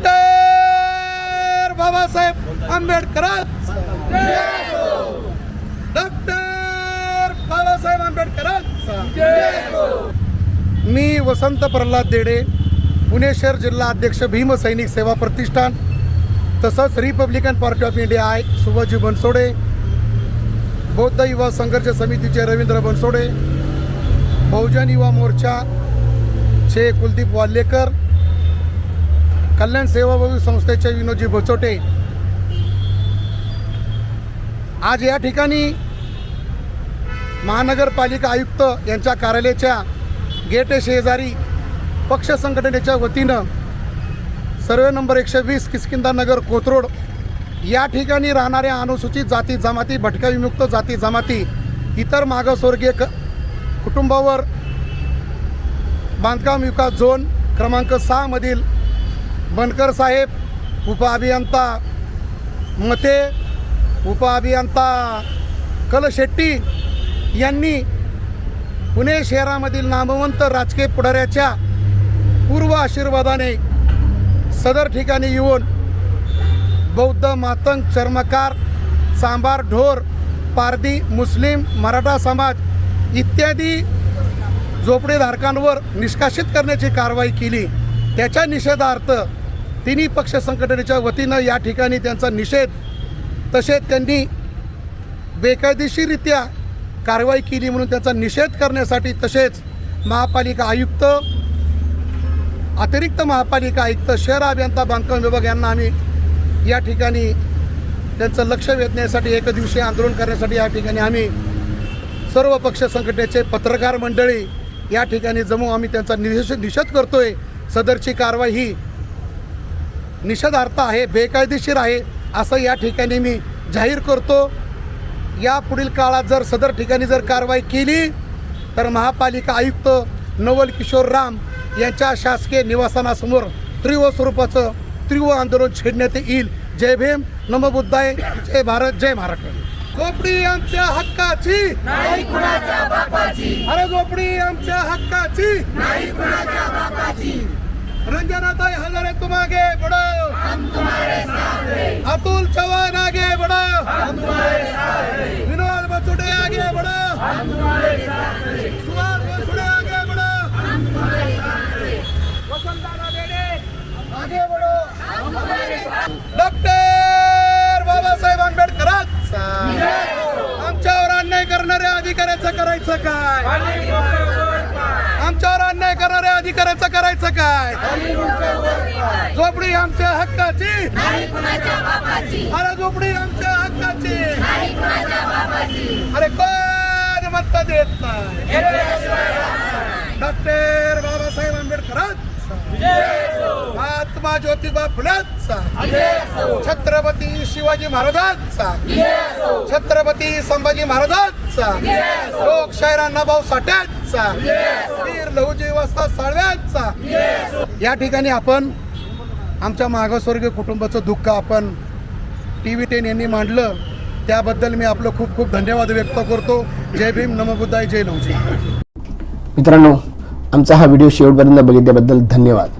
Doctor Babasaheb Ambedkar doctor Babasaheb Ambedkar मी वसंत प्रल्हाद देडे पुणे शहर जिल्हा अध्यक्ष भीम सैनिक सेवा प्रतिष्ठान तसंच रिपब्लिकन पार्टी ऑफ इंडिया आय सुभाजी बनसोडे बौद्ध युवा संघर्ष समितीचे रवींद्र बनसोडे बहुजन युवा मोर्चा चे कुलदीप वाल्लेकर कल्याण सेवाभावी संस्थेचे विनोदजी बचोटे आज या ठिकाणी महानगरपालिका आयुक्त यांच्या कार्यालयाच्या गेट शेजारी पक्ष संघटनेच्या वतीनं सर्वे नंबर एकशे वीस किसकिंदा नगर कोथरोड या ठिकाणी राहणाऱ्या अनुसूचित जाती जमाती भटक्या विमुक्त जाती जमाती इतर मागासवर्गीय क कुटुंबावर बांधकाम विकास झोन क्रमांक सहामधील बनकर साहेब उपअभियंता मते उपअभियंता कलशेट्टी यांनी पुणे शहरामधील नामवंत राजकीय पुढाऱ्याच्या पूर्व आशीर्वादाने सदर ठिकाणी येऊन बौद्ध मातंग चर्मकार सांबार ढोर पारदी मुस्लिम मराठा समाज इत्यादी झोपडेधारकांवर निष्कासित करण्याची कारवाई केली. त्याच्या निषेधार्थ तिन्ही पक्ष संघटनेच्या वतीनं या ठिकाणी त्यांचा निषेध तसेच त्यांनी बेकायदेशीररित्या कारवाई केली म्हणून त्याचा निषेध करण्यासाठी तसेच महापालिका आयुक्त अतिरिक्त महापालिका आयुक्त शहर अभियंता बांधकाम विभाग यांना आम्ही या ठिकाणी त्यांचं लक्ष वेधण्यासाठी एक दिवशी आंदोलन करण्यासाठी या ठिकाणी आम्ही सर्व पक्ष संघटनेचे पत्रकार मंडळी या ठिकाणी जमू आम्ही त्यांचा निषेध निषेध करतोय. सदरची कारवाई ही निषेधार्थ आहे बेकायदेशीर आहे असं या ठिकाणी मी जाहीर करतो. या पुढील काळात जर सदर ठिकाणी जर कारवाई केली तर महापालिका आयुक्त नवल किशोर राम यांच्या शासकीय निवासनासमोर तीव्र स्वरूपाचं तीव्र आंदोलन छेडण्यात येईल. जय भीम नमबुद्धाय जय भारत जय महाराष्ट्र. झोपडी आमच्या हक्काची. नाही कुणाच्या बापाची. अरे झोपडी आमच्या हक्काची. नाही कुणाच्या बापाची. रंजनाताई हजारे तुम आगे बढ़ो हम तुम्हारे साथ. हैं अतुल चौहान आगे बढ़ो हम तुम्हारे साथ. हैं विनोद बचुडे आगे बढ़ो हम तुम्हारे साथ. हैं करायचं काय? आमच्यावर अन्याय करणाऱ्या अधिकाऱ्याचं करायचं काय? झोपडी आमच्या हक्काची? अरे झोपडी आमच्या हक्काची? अरे कोण मत देत नाही? डॉक्टर बाबासाहेब आंबेडकरांचा. महात्मा ज्योतिबा फुलांचा. छत्रपती शिवाजी महाराजांचा. छत्रपती संभाजी महाराजांचा. लोकशाहीर अण्णाभाऊ साठ्यांचा. वीर लहुजी वस्ता साळव्यांचा. या ठिकाणी आपण आमच्या मागासवर्गीय कुटुंबाचं दुःख आपण टी व्ही टेन यांनी मांडलं. त्याबद्दल मी आपलं खूप खूप धन्यवाद व्यक्त करतो. जय भीम नमबुद्धाय जय लहुजी. मित्रांनो आमचा हा व्हिडिओ शेवटपर्यंत बघितल्याबद्दल धन्यवाद.